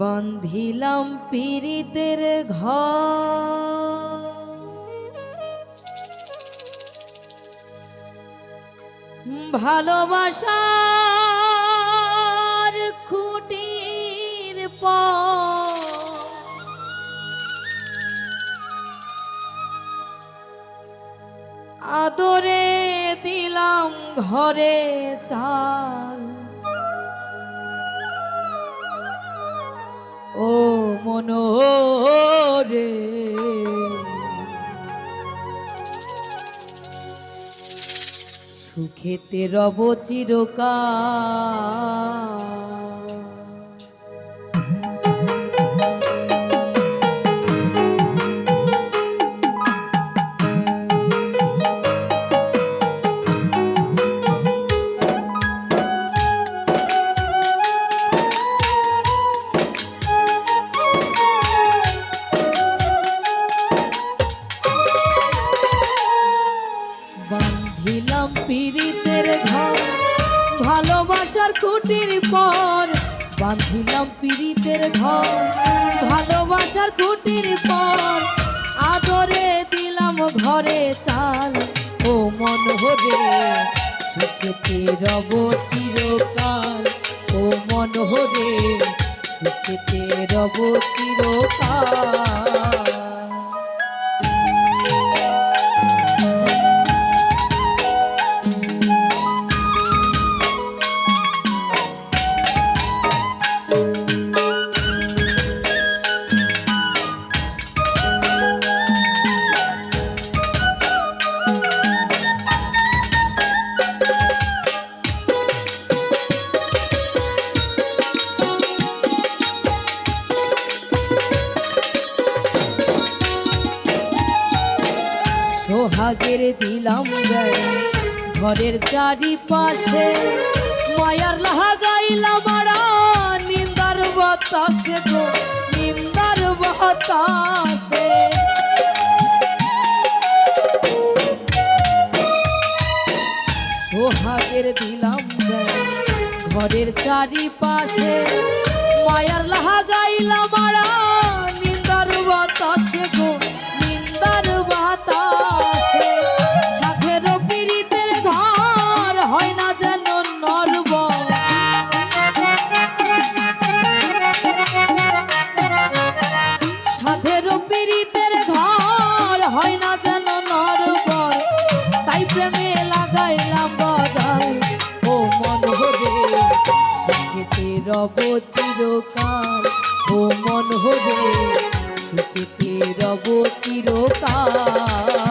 বান্ধিলাম পীড়িতের ঘর। ভালোবাসার খুঁটির পর আদরে দিলাম ঘরে চাল। ও মনোরে। সুখেতে রব চিরকাল খুঁটির পর, বাঁধিলাম পীড়িতের ঘর। ভালোবাসার খুঁটির পর, আদরে দিলাম ঘরে চাল। ও মন হরে সুখেতে রব চিরকাল। ও মন হরে সুখেতে রব চিরকাল সোহাগের দিলাম ঘরের চারিপাশে মায়ার লাগাইলাম আড়া নিন্দার বাতাসে গো, নিন্দার বাতাসে। সোহাগের দিলাম ঘরের চারিপাশে মায়ার লাগাইলাম আড়া নিন্দার বাতাসে গো হয় না যেন নরবর, তাই প্রেমে লাগাইলাম বদল। ও মন হরে সুখেতে রব চিরকাল, ও মন হরে রব চিরকাল।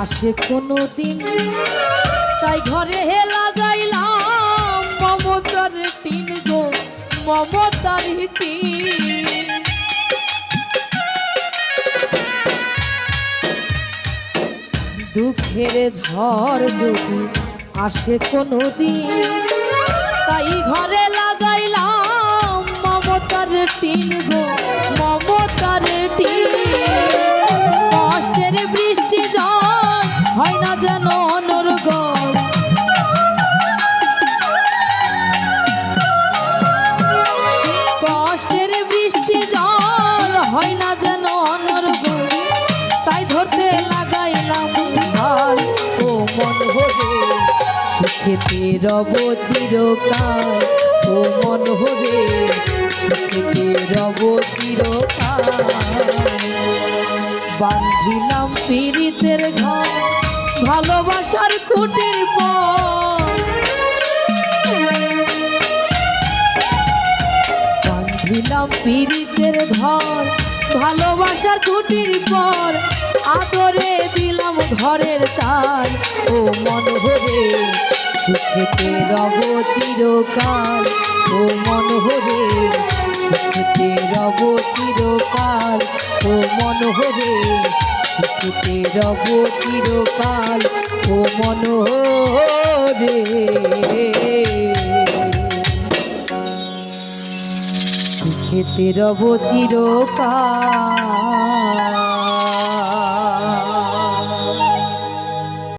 আসে কোনো দিন তাই ঘরে হে লাগাইলাম মমতার টিন গো, মমতার দুঃখের ঝড় যদি আসে কোনো দিন তাই ঘরে সুখেতে রব ও মন হরে রব বান্ধিলাম ঘর, ভালোবাসার খুঁটির পর। পীড়িতের ঘর, ভালোবাসার খুঁটির পর। আদরে দিলাম ঘরের চাল, ও মন ভরে সুখেতে রব চিরকাল, ও মন ভরে সুখেতে রব চিরকাল, ও মন ভরে সুখেতে রব চিরকাল, ও মন রে সুখেতে রব চিরকাল